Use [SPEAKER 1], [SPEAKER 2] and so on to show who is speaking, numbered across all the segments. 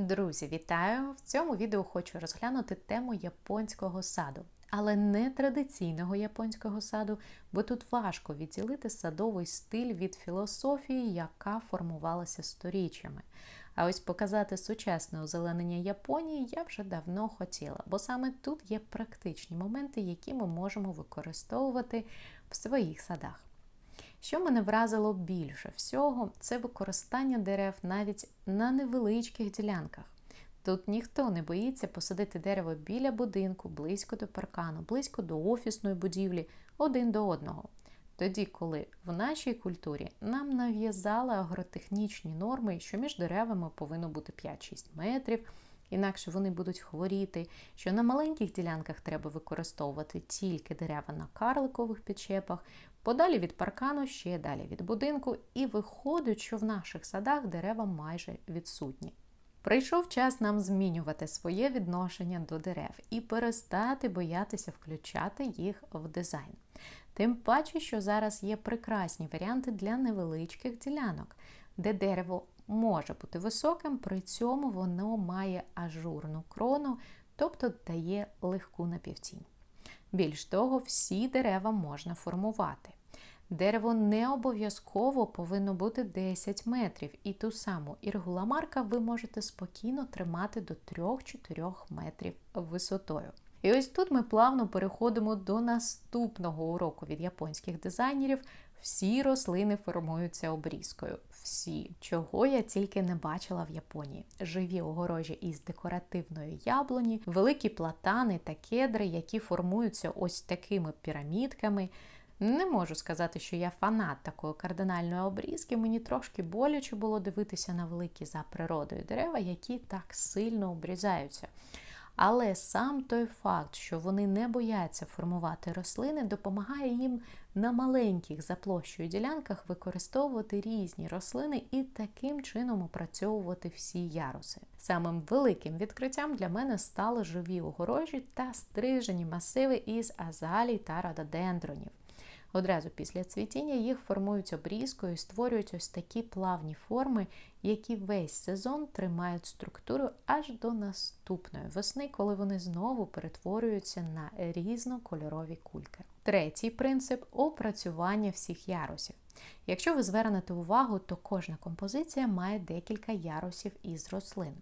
[SPEAKER 1] Друзі, вітаю! В цьому відео хочу розглянути тему японського саду, але не традиційного японського саду, бо тут важко відділити садовий стиль від філософії, яка формувалася сторіччями. А ось показати сучасне озеленення Японії я вже давно хотіла, бо саме тут є практичні моменти, які ми можемо використовувати в своїх садах. Що мене вразило більше всього, це використання дерев навіть на невеличких ділянках. Тут ніхто не боїться посадити дерево біля будинку, близько до паркану, близько до офісної будівлі, один до одного. Тоді, коли в нашій культурі нам нав'язали агротехнічні норми, що між деревами повинно бути 5-6 метрів, інакше вони будуть хворіти, що на маленьких ділянках треба використовувати тільки дерева на карликових підчепах, подалі від паркану, ще далі від будинку, і виходить, що в наших садах дерева майже відсутні. Прийшов час нам змінювати своє відношення до дерев і перестати боятися включати їх в дизайн. Тим паче, що зараз є прекрасні варіанти для невеличких ділянок, де дерево може бути високим, при цьому воно має ажурну крону, тобто дає легку напівтінь. Більш того, всі дерева можна формувати. Дерево не обов'язково повинно бути 10 метрів, і ту саму іргуламарка ви можете спокійно тримати до 3-4 метрів висотою. І ось тут ми плавно переходимо до наступного уроку від японських дизайнерів. Всі рослини формуються обрізкою. Всі, чого я тільки не бачила в Японії. Живі огорожі із декоративної яблуні, великі платани та кедри, які формуються ось такими пірамідками. Не можу сказати, що я фанат такої кардинальної обрізки. Мені трошки боляче було дивитися на великі за природою дерева, які так сильно обрізаються. Але сам той факт, що вони не бояться формувати рослини, допомагає їм на маленьких за площею ділянках використовувати різні рослини і таким чином опрацьовувати всі яруси. Самим великим відкриттям для мене стали живі огорожі та стрижені масиви із азалій та рододендронів. Одразу після цвітіння їх формують обрізкою і створюють ось такі плавні форми, які весь сезон тримають структуру аж до наступної весни, коли вони знову перетворюються на різнокольорові кульки. Третій принцип опрацювання всіх ярусів. Якщо ви звернете увагу, то кожна композиція має декілька ярусів із рослин.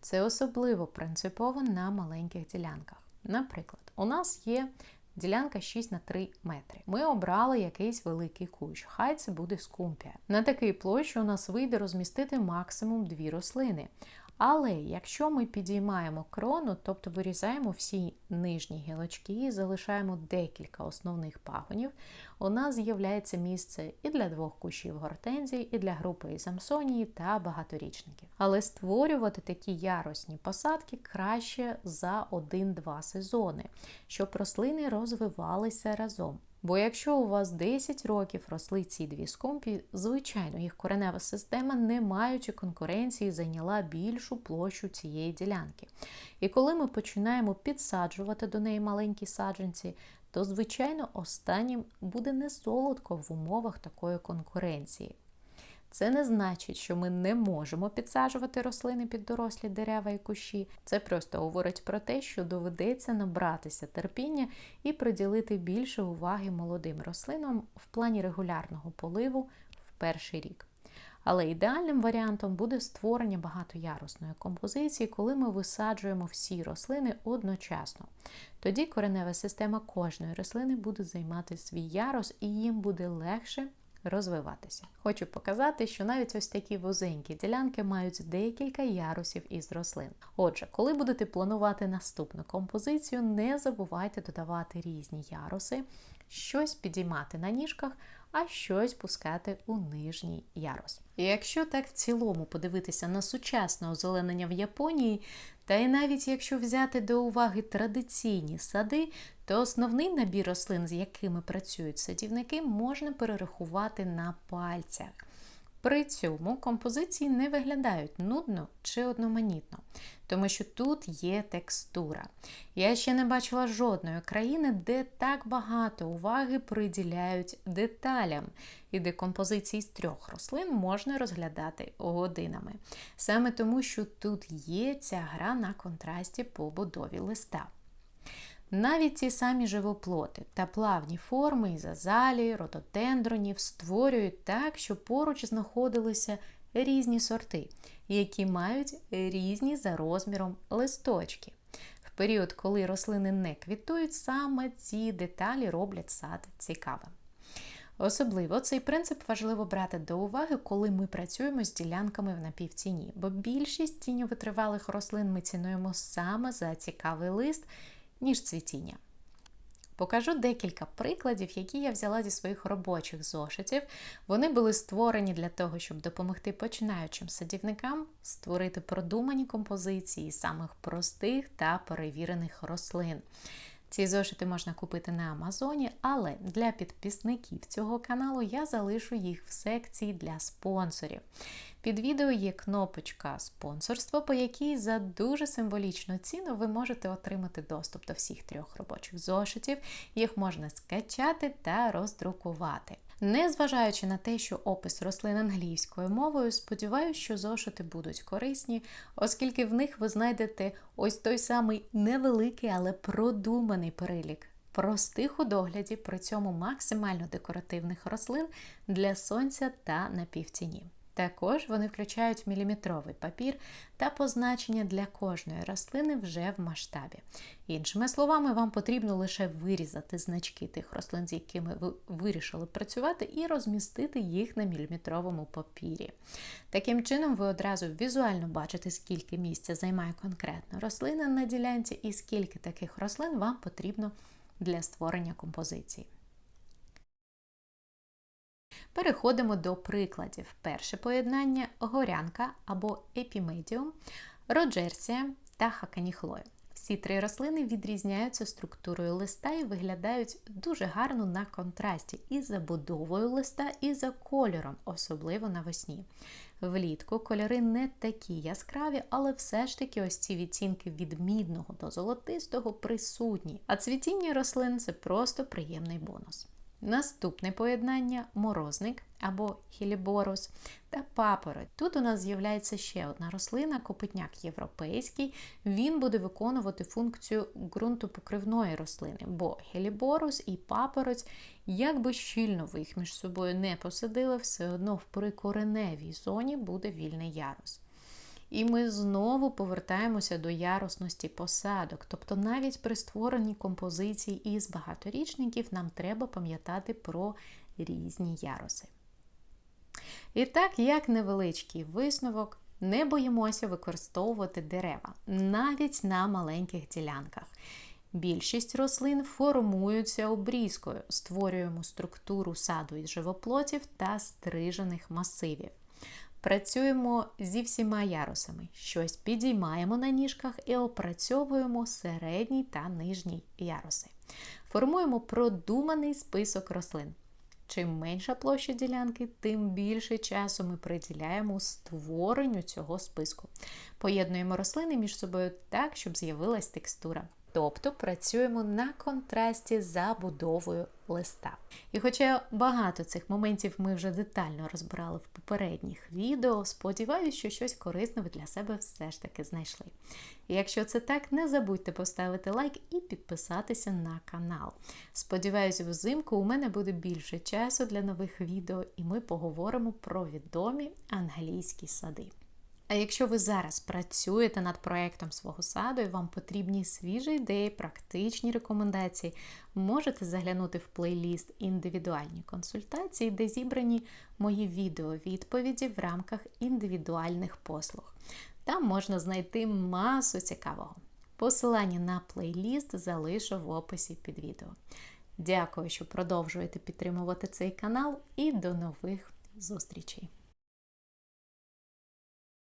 [SPEAKER 1] Це особливо принципово на маленьких ділянках. Наприклад, у нас є Ділянка 6 на 3 метри. Ми обрали якийсь великий кущ, хай це буде скумпія. На такій площі у нас вийде розмістити максимум дві рослини. Але якщо ми підіймаємо крону, тобто вирізаємо всі нижні гілочки і залишаємо декілька основних пагонів, у нас з'являється місце і для двох кущів гортензій, і для групи ізамсонії та багаторічників. Але створювати такі ярусні посадки краще за 1-2 сезони, щоб рослини розвивалися разом. Бо якщо у вас 10 років росли ці дві скумпі, звичайно, їх коренева система, не маючи конкуренції, зайняла більшу площу цієї ділянки. І коли ми починаємо підсаджувати до неї маленькі саджанці, то, звичайно, останнім буде не солодко в умовах такої конкуренції. Це не значить, що ми не можемо підсаджувати рослини під дорослі дерева і кущі. Це просто говорить про те, що доведеться набратися терпіння і приділити більше уваги молодим рослинам в плані регулярного поливу в перший рік. Але ідеальним варіантом буде створення багатоярусної композиції, коли ми висаджуємо всі рослини одночасно. Тоді коренева система кожної рослини буде займати свій ярус і їм буде легше розвиватися. Хочу показати, що навіть ось такі вузенькі ділянки мають декілька ярусів із рослин. Отже, коли будете планувати наступну композицію, не забувайте додавати різні яруси, щось підіймати на ніжках, а щось пускати у нижній ярус. І якщо так в цілому подивитися на сучасне озеленення в Японії, та й навіть якщо взяти до уваги традиційні сади, то основний набір рослин, з якими працюють садівники, можна перерахувати на пальцях. При цьому композиції не виглядають нудно чи одноманітно, тому що тут є текстура. Я ще не бачила жодної країни, де так багато уваги приділяють деталям, і де композиції з трьох рослин можна розглядати годинами. Саме тому, що тут є ця гра на контрасті побудові листа. Навіть ці самі живоплоти та плавні форми із азалії, рототендронів створюють так, що поруч знаходилися різні сорти, які мають різні за розміром листочки. В період, коли рослини не квітують, саме ці деталі роблять сад цікавим. Особливо цей принцип важливо брати до уваги, коли ми працюємо з ділянками в напівціні, бо більшість тіньовитривалих рослин ми цінуємо саме за цікавий лист ніж цвітіння. Покажу декілька прикладів, які я взяла зі своїх робочих зошитів. Вони були створені для того, щоб допомогти починаючим садівникам створити продумані композиції самих простих та перевірених рослин. Ці зошити можна купити на Амазоні, але для підписників цього каналу я залишу їх в секції для спонсорів. Під відео є кнопочка спонсорство, по якій за дуже символічну ціну ви можете отримати доступ до всіх трьох робочих зошитів. Їх можна скачати та роздрукувати. Незважаючи на те, що опис рослин англійською мовою, сподіваюся, що зошити будуть корисні, оскільки в них ви знайдете ось той самий невеликий, але продуманий перелік простих у догляді, при цьому максимально декоративних рослин для сонця та напівтіні. Також вони включають міліметровий папір та позначення для кожної рослини вже в масштабі. Іншими словами, вам потрібно лише вирізати значки тих рослин, з якими ви вирішили працювати, і розмістити їх на міліметровому папірі. Таким чином, ви одразу візуально бачите, скільки місця займає конкретна рослина на ділянці, і скільки таких рослин вам потрібно для створення композиції. Переходимо до прикладів. Перше поєднання горянка або епімедіум, роджерсія та хаканіхлоя. Всі три рослини відрізняються структурою листа і виглядають дуже гарно на контрасті і забудовою листа, і за кольором, особливо навесні. Влітку кольори не такі яскраві, але все ж таки ось ці відтінки від мідного до золотистого присутні. А цвітіння рослин це просто приємний бонус. Наступне поєднання морозник або хіліборус та папороть. Тут у нас з'являється ще одна рослина, копитняк європейський. Він буде виконувати функцію ґрунтопокривної рослини, бо хеліборус і папороть, як би щільно ви їх між собою не посадили, все одно в прикореневій зоні буде вільний ярус. І ми знову повертаємося до ярусності посадок. Тобто навіть при створенні композицій із багаторічників нам треба пам'ятати про різні яруси. І так, як невеличкий висновок, не боїмося використовувати дерева навіть на маленьких ділянках. Більшість рослин формуються обрізкою, створюємо структуру саду із живоплотів та стрижених масивів. Працюємо зі всіма ярусами, щось підіймаємо на ніжках і опрацьовуємо середній та нижній яруси. Формуємо продуманий список рослин. Чим менша площа ділянки, тим більше часу ми приділяємо створенню цього списку. Поєднуємо рослини між собою так, щоб з'явилась текстура. Тобто працюємо на контрасті за будовою листа. І хоча багато цих моментів ми вже детально розбирали в попередніх відео, сподіваюся, що щось корисне ви для себе все ж таки знайшли. І якщо це так, не забудьте поставити лайк і підписатися на канал. Сподіваюся, взимку у мене буде більше часу для нових відео, і ми поговоримо про відомі англійські сади. А якщо ви зараз працюєте над проєктом свого саду і вам потрібні свіжі ідеї, практичні рекомендації, можете заглянути в плейліст індивідуальні консультації, де зібрані мої відео-відповіді в рамках індивідуальних послуг. Там можна знайти масу цікавого. Посилання на плейліст залишу в описі під відео. Дякую, що продовжуєте підтримувати цей канал, і до нових зустрічей!